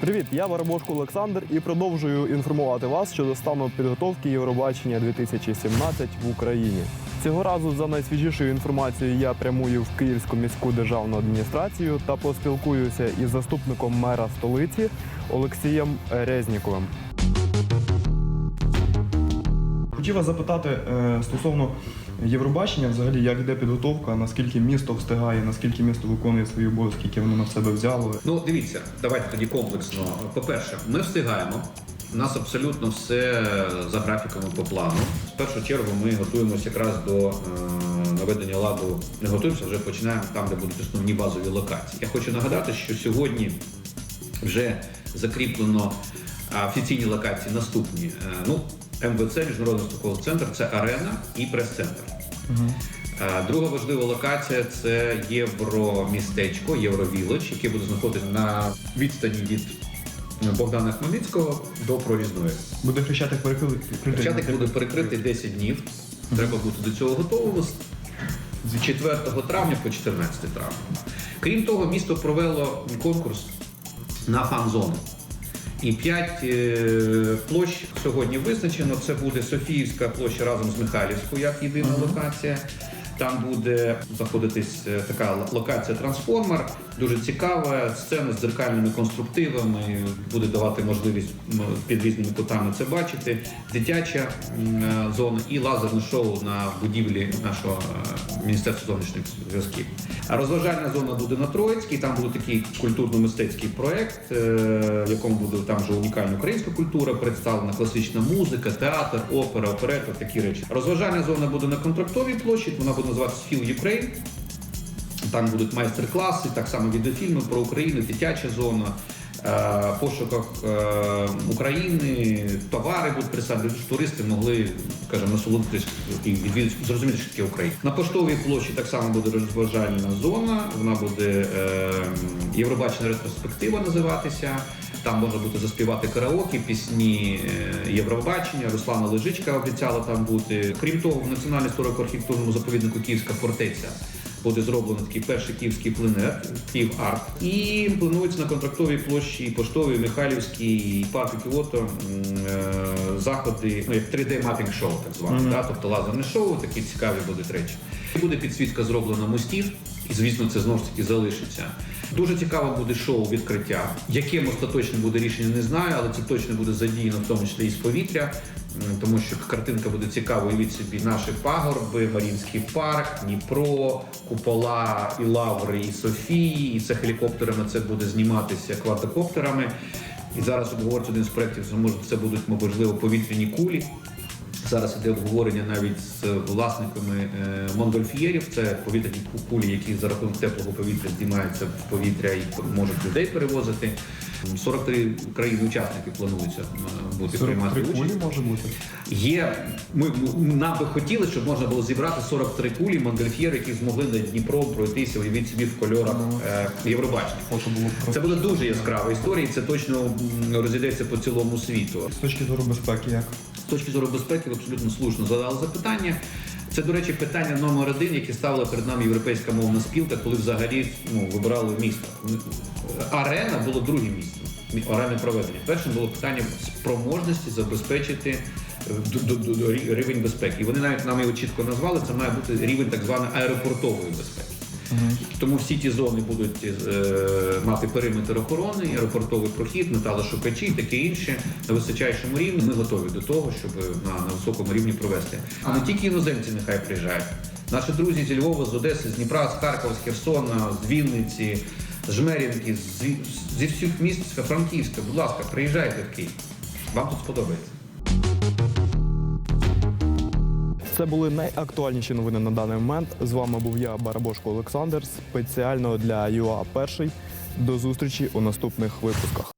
Привіт, я Барабошко Олександр і продовжую інформувати вас щодо стану підготовки Євробачення 2017 в Україні. Цього разу за найсвіжішою інформацією я прямую в Київську міську державну адміністрацію та поспілкуюся із заступником мера столиці Олексієм Резніковим. Хотів вас запитати е, стосовно Євробачення, взагалі, як йде підготовка, наскільки місто встигає, наскільки місто виконує свої обов'язки, які воно на себе взяло. Ну, дивіться, давайте тоді комплексно. По-перше, ми встигаємо. У нас абсолютно все за графіками по плану. В першу чергу ми готуємося якраз до е, наведення ладу. Не готуємося, вже починаємо там, де будуть основні базові локації. Я хочу нагадати, що сьогодні вже закріплено офіційні локації наступні. Е, ну, МВЦ, Міжнародний строковий центр, це арена і прес-центр. Е, Друга важлива локація це євромістечко, Євровілоч, яке буде знаходитися на відстані від Богдана Хмельницького до Прорізної. Буде хрещатик перекритий. Хрещатик буде перекритий 10 днів. Треба бути до цього готовим з 4 травня по 14 травня. Крім того, місто провело конкурс на фан-зони. І п'ять е, площ сьогодні визначено. Це буде Софіївська площа разом з Михайлівською, як єдина локація. Там буде знаходитись е, така локація трансформер, дуже цікава. Сцена з дзеркальними конструктивами буде давати можливість під різними кутами це бачити. Дитяча е, зона і лазерне шоу на будівлі нашого е, міністерства зовнішніх зв'язків. А розважальна зона буде на Троїцькій. Там буде такий культурно-мистецький проект, в якому буде там вже унікальна українська культура представлена, класична музика, театр, опера, оперета, такі речі. Розважальна зона буде на контрактовій площі. Вона буде називатися Feel Ukraine. Там будуть майстер-класи, так само відеофільми про Україну, дитяча зона, е, пошуках е, України, товари будуть представлені, туристи могли, скажімо, насолодитись і зрозуміти, що таке Україна. На поштовій площі так само буде розважальна зона. Вона буде е, Євробачена ретроспектива називатися. Там можна буде заспівати караоке, пісні е, Євробачення. Руслана Лежичка обіцяла там бути. Крім того, в Національному історико-архітектурному заповіднику Київська фортеця буде зроблено такий перший київський пленер, Київ Арт. І планується на контрактовій площі Поштовій, Михайлівській, парку Кіото е, заходи, ну як 3D мапінг шоу, так зване. Да? Тобто лазерне шоу, такі цікаві будуть речі. І буде підсвітка зроблена мостів, і звісно, це знову ж таки залишиться. Дуже цікаве буде шоу відкриття. Яким остаточне буде рішення, не знаю, але це точно буде задіяно в тому числі і з повітря, тому що картинка буде цікава. Уявіть собі наші пагорби, Марінський парк, Дніпро, купола і лаври, і Софії, і це хелікоптерами це буде зніматися квадрокоптерами. І зараз обговорюється один з проєктів, що може це будуть можливо повітряні кулі. Зараз іде обговорення навіть з власниками е, мондольф'єрів. Це повітряні кулі, які за рахунок теплого повітря здіймаються в повітря і можуть людей перевозити. 43 країни-учасники плануються е, бути приймати 43 участь. кулі може бути. Є ми м- нам би хотіли, щоб можна було зібрати 43 кулі мондольф'єр, які змогли на Дніпро пройтися уявіть собі в кольорах е, Євробачення. Це буде дуже яскрава історія, і це точно розійдеться по цілому світу. з точки зору безпеки, як З точки зору безпеки, ви абсолютно слушно задали запитання. Це, до речі, питання номер один, яке ставила перед нами європейська мовна спілка, коли взагалі ну, вибирали місто. Арена було друге місце. мі- Арени проведення. Першим було питання спроможності забезпечити е, рівень безпеки. І вони навіть нам його чітко назвали. Це має бути рівень так званої аеропортової безпеки. Тому всі ті зони будуть е, мати периметр охорони, аеропортовий прохід, металошукачі, таке інше на височайшому рівні. Ми готові до того, щоб на, на високому рівні провести. А не тільки іноземці нехай приїжджають. Наші друзі зі Львова, з Одеси, з Дніпра, з Харкова, з Херсона, з Вінниці, з Жмерінки, зі, зі всіх міст з Франківська. Будь ласка, приїжджайте в Київ. Вам тут сподобається. Це були найактуальніші новини на даний момент. З вами був я, Барабошко Олександр, спеціально для ЮА Перший. До зустрічі у наступних випусках.